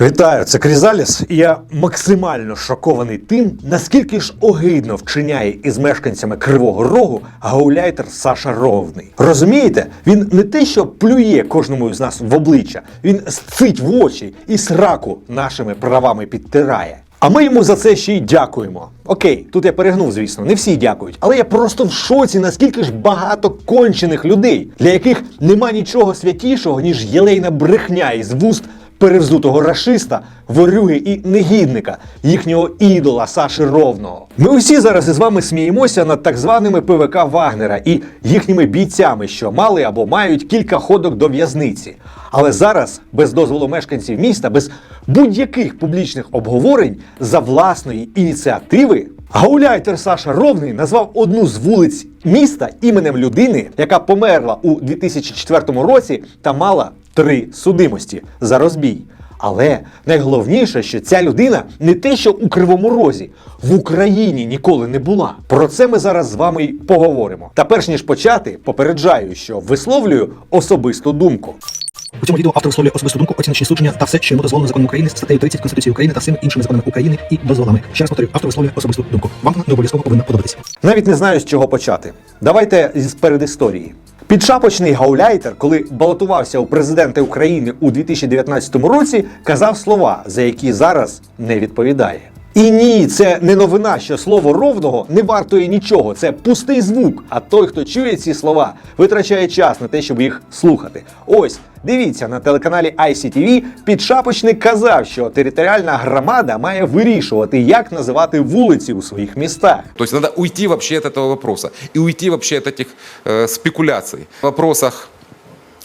Вітаю, це Крізаліс, я максимально шокований тим, наскільки ж огидно вчиняє із мешканцями Кривого Рогу гауляйтер Саша Ровний. Розумієте, він не те, що плює кожному з нас в обличчя, він сцить в очі і сраку нашими правами підтирає. А ми йому за це ще й дякуємо. Окей, тут я перегнув, звісно, не всі дякують, але я просто в шоці, наскільки ж багато кончених людей, для яких нема нічого святішого, ніж єлейна брехня із вуст перевзутого рашиста, ворюги і негідника, їхнього ідола Саші Ровного. Ми усі зараз із вами сміємося над так званими ПВК Вагнера і їхніми бійцями, що мали або мають кілька ходок до в'язниці. Але зараз, без дозволу мешканців міста, без будь-яких публічних обговорень за власної ініціативи. Гауляйтер Саша Ровний назвав одну з вулиць міста іменем людини, яка померла у 2004 році та мала три судимості за розбій. Але найголовніше, що ця людина не те, що у Кривому Розі в Україні ніколи не була. Про це ми зараз з вами й поговоримо. Та перш ніж почати, попереджаю, що висловлюю особисту думку. У цьому відео автор висловлює особисту думку, оціночні судження та все, що йому дозволено законом України, статтею 30 Конституції України та всіми іншими законами України і дозволами. Ще раз повторюю, автор висловлює особисту думку. Вам вона не обов'язково повинна подобатися. Навіть не знаю, з чого почати. Давайте з передісторії. Підшапочний гауляйтер, коли балотувався у президенти України у 2019 році, казав слова, за які зараз не відповідає. І ні, це не новина, що слово ровного не вартує нічого. Це пустий звук. А той, хто чує ці слова, витрачає час на те, щоб їх слухати. Ось дивіться на телеканалі ICTV Підшапочник казав, що територіальна громада має вирішувати, як називати вулиці у своїх містах. То есть надо уйти вообще от этого вопроса и уйти вообще от этих э, спекуляций. В вопросах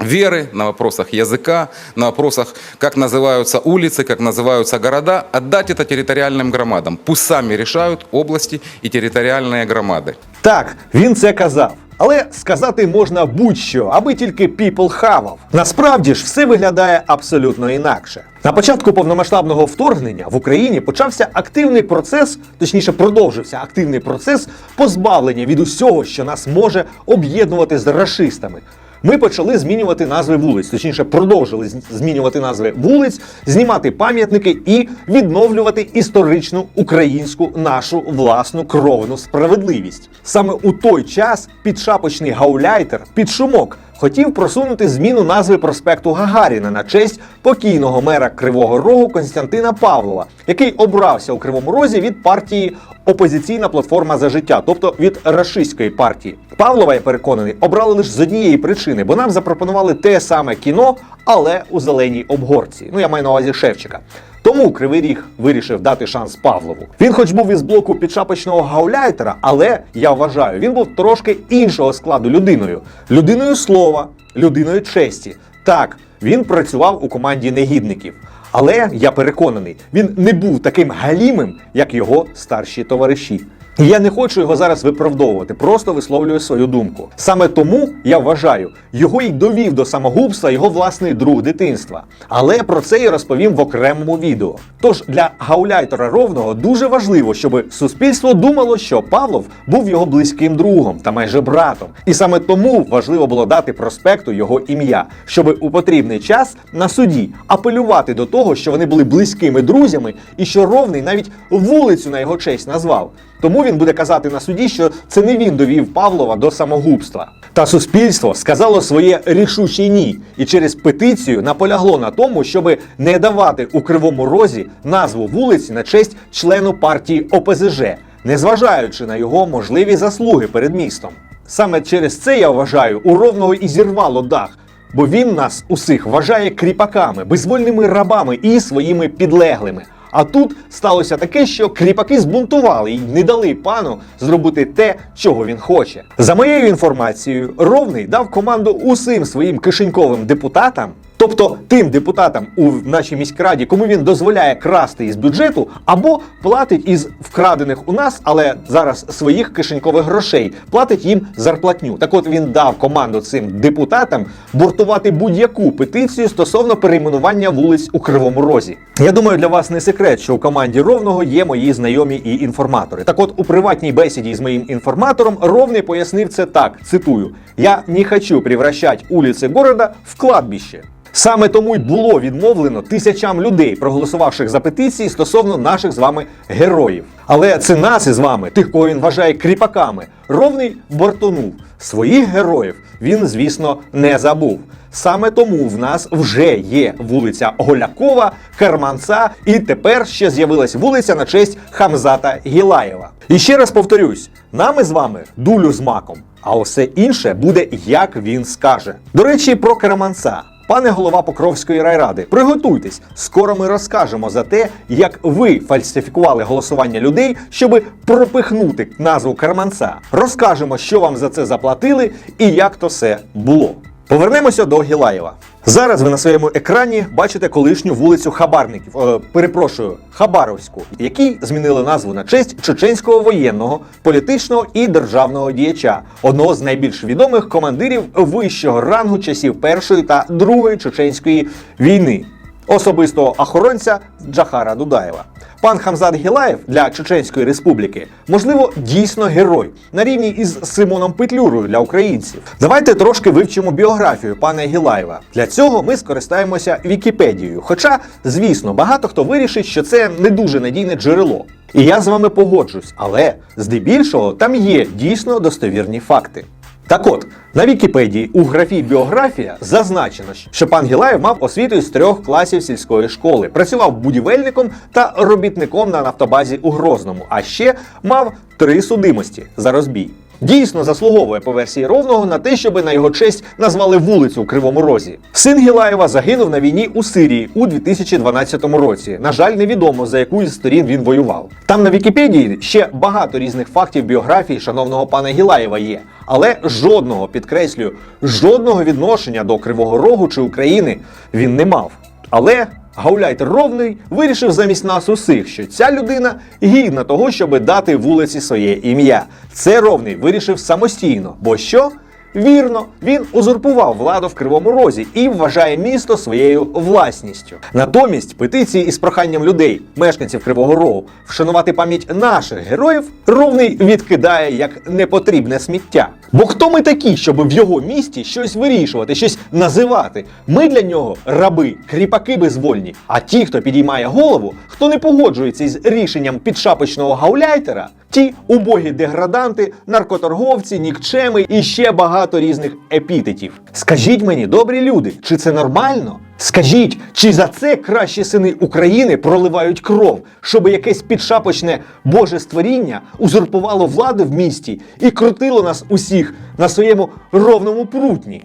веры, на вопросах языка, на вопросах, как называются улицы, как называются города, отдать это территориальным громадам. Пусть сами решают области и территориальные громады. Так, він це казав. Але сказати можна будь-що, аби тільки people хавав. Насправді ж все виглядає абсолютно інакше. На початку повномасштабного вторгнення в Україні почався активний процес, точніше, продовжився активний процес позбавлення від усього, що нас може об'єднувати з рашистами. Ми почали змінювати назви вулиць, точніше, продовжили змінювати назви вулиць, знімати пам'ятники і відновлювати історичну українську нашу власну кровну справедливість. Саме у той час підшапочний гауляйтер під шумок хотів просунути зміну назви проспекту Гагаріна на честь покійного мера Кривого Рогу Константина Павлова, який обрався у Кривому Розі від партії Опозиційна платформа за життя, тобто від рашистської партії. Павлова, я переконаний, обрали лише з однієї причини, бо нам запропонували те саме кіно, але у зеленій обгорці. Ну я маю на увазі Шевчика. Тому Кривий Ріг вирішив дати шанс Павлову. Він, хоч був із блоку підшапочного гауляйтера, але я вважаю, він був трошки іншого складу людиною, людиною слова, людиною честі. Так, він працював у команді негідників. Але я переконаний, він не був таким галімим, як його старші товариші. І я не хочу його зараз виправдовувати, просто висловлюю свою думку. Саме тому я вважаю, його й довів до самогубства його власний друг дитинства. Але про це я розповім в окремому відео. Тож для гауляйтера ровного дуже важливо, щоб суспільство думало, що Павлов був його близьким другом та майже братом. І саме тому важливо було дати проспекту його ім'я, щоб у потрібний час на суді апелювати до того, що вони були близькими друзями, і що ровний навіть вулицю на його честь назвав. Тому він буде казати на суді, що це не він довів Павлова до самогубства. Та суспільство сказало своє рішуче ні, і через петицію наполягло на тому, щоб не давати у кривому розі назву вулиці на честь члену партії ОПЗЖ, незважаючи на його можливі заслуги перед містом. Саме через це я вважаю, у ровного і зірвало дах. Бо він нас усіх вважає кріпаками, безвольними рабами і своїми підлеглими. А тут сталося таке, що кріпаки збунтували і не дали пану зробити те, чого він хоче. За моєю інформацією, ровний дав команду усім своїм кишеньковим депутатам. Тобто тим депутатам у нашій міськраді, кому він дозволяє красти із бюджету, або платить із вкрадених у нас, але зараз своїх кишенькових грошей, платить їм зарплатню. Так от він дав команду цим депутатам бортувати будь-яку петицію стосовно перейменування вулиць у Кривому Розі. Я думаю, для вас не секрет, що у команді Ровного є мої знайомі і інформатори. Так от у приватній бесіді з моїм інформатором Ровний пояснив це так: цитую: Я не хочу превращать улицы города в кладбище. Саме тому й було відмовлено тисячам людей, проголосувавших за петиції стосовно наших з вами героїв. Але це нас із вами, тих, кого він вважає кріпаками, ровний бортонув. Своїх героїв він, звісно, не забув. Саме тому в нас вже є вулиця Голякова, Карманца, і тепер ще з'явилась вулиця на честь Хамзата Гілаєва. І ще раз повторюсь: нами з вами дулю з маком, а усе інше буде як він скаже. До речі, про Карманца. Пане голова Покровської райради, приготуйтесь. Скоро ми розкажемо за те, як ви фальсифікували голосування людей, щоб пропихнути назву Карманця. Розкажемо, що вам за це заплатили і як то все було. Повернемося до Гілаєва. Зараз ви на своєму екрані бачите колишню вулицю Хабарників, е, перепрошую, Хабаровську, якій змінили назву на честь чеченського воєнного, політичного і державного діяча, одного з найбільш відомих командирів вищого рангу часів Першої та Другої чеченської війни, особистого охоронця Джахара Дудаєва. Пан Хамзат Гілаєв для Чеченської республіки, можливо, дійсно герой на рівні із Симоном Петлюрою для українців. Давайте трошки вивчимо біографію пана Гілаєва. Для цього ми скористаємося Вікіпедією. Хоча, звісно, багато хто вирішить, що це не дуже надійне джерело. І я з вами погоджусь, але здебільшого там є дійсно достовірні факти. Так от, на Вікіпедії у графі біографія зазначено, що пан Гілаєв мав освіту із трьох класів сільської школи, працював будівельником та робітником на нафтобазі у Грозному, а ще мав три судимості за розбій. Дійсно заслуговує по версії Ровного на те, щоб на його честь назвали вулицю у Кривому Розі. Син Гілаєва загинув на війні у Сирії у 2012 році. На жаль, невідомо за яку із сторін він воював. Там на Вікіпедії ще багато різних фактів біографії шановного пана Гілаєва є, але жодного підкреслюю, жодного відношення до Кривого Рогу чи України він не мав. Але Гауляйтер Ровний вирішив замість нас усіх, що ця людина гідна того, щоб дати вулиці своє ім'я. Це Ровний вирішив самостійно, бо що? Вірно, він узурпував владу в Кривому Розі і вважає місто своєю власністю. Натомість петиції із проханням людей, мешканців Кривого Рогу, вшанувати пам'ять наших героїв, Ровний відкидає як непотрібне сміття. Бо хто ми такі, щоб в його місті щось вирішувати, щось називати? Ми для нього раби, кріпаки безвольні. А ті, хто підіймає голову, хто не погоджується із рішенням підшапочного гауляйтера, ті убогі деграданти, наркоторговці, нікчеми і ще багато різних епітетів. Скажіть мені, добрі люди, чи це нормально? Скажіть, чи за це кращі сини України проливають кров, щоб якесь підшапочне боже створіння узурпувало владу в місті і крутило нас усіх на своєму ровному прутні?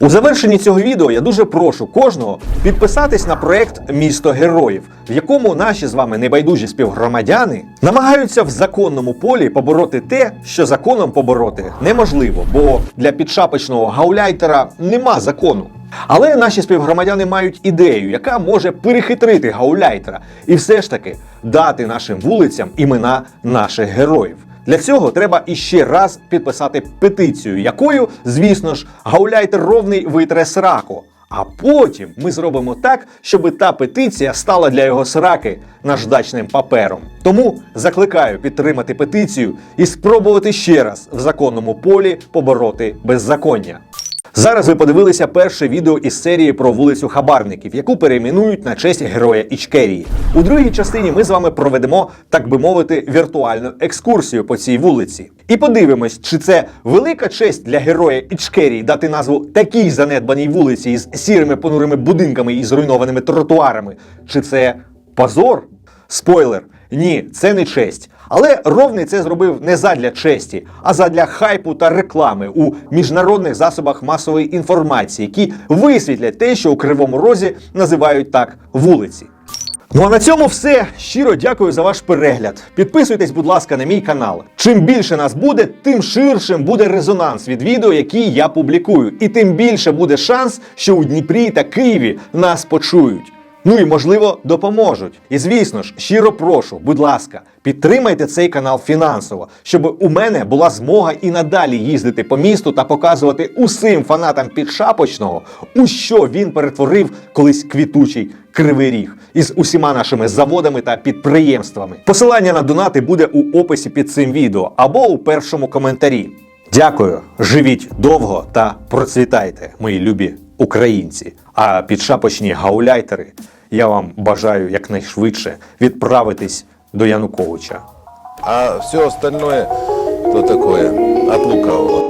У завершенні цього відео я дуже прошу кожного підписатись на проект Місто героїв, в якому наші з вами небайдужі співгромадяни намагаються в законному полі побороти те, що законом побороти неможливо, бо для підшапочного гауляйтера нема закону. Але наші співгромадяни мають ідею, яка може перехитрити гауляйтера, і все ж таки дати нашим вулицям імена наших героїв. Для цього треба іще раз підписати петицію, якою, звісно ж, гауляйте ровний витре сраку. А потім ми зробимо так, щоб та петиція стала для його сраки наждачним папером. Тому закликаю підтримати петицію і спробувати ще раз в законному полі побороти беззаконня. Зараз ви подивилися перше відео із серії про вулицю Хабарників, яку перейменують на честь героя Ічкерії. У другій частині ми з вами проведемо, так би мовити, віртуальну екскурсію по цій вулиці. І подивимось, чи це велика честь для героя Ічкерії дати назву такій занедбаній вулиці із сірими понурими будинками і зруйнованими тротуарами, чи це позор? Спойлер, ні, це не честь. Але Ровний це зробив не задля честі, а задля хайпу та реклами у міжнародних засобах масової інформації, які висвітлять те, що у Кривому Розі називають так вулиці. Ну а на цьому все. Щиро дякую за ваш перегляд. Підписуйтесь, будь ласка, на мій канал. Чим більше нас буде, тим ширшим буде резонанс від відео, які я публікую, і тим більше буде шанс, що у Дніпрі та Києві нас почують. Ну і можливо допоможуть. І звісно ж, щиро прошу, будь ласка, підтримайте цей канал фінансово, щоб у мене була змога і надалі їздити по місту та показувати усім фанатам підшапочного, у що він перетворив колись квітучий кривий ріг із усіма нашими заводами та підприємствами. Посилання на донати буде у описі під цим відео або у першому коментарі. Дякую, живіть довго та процвітайте, мої любі українці. А підшапочні гауляйтери я вам бажаю якнайшвидше відправитись до Януковича. А все остальное, то такое, от лукавого.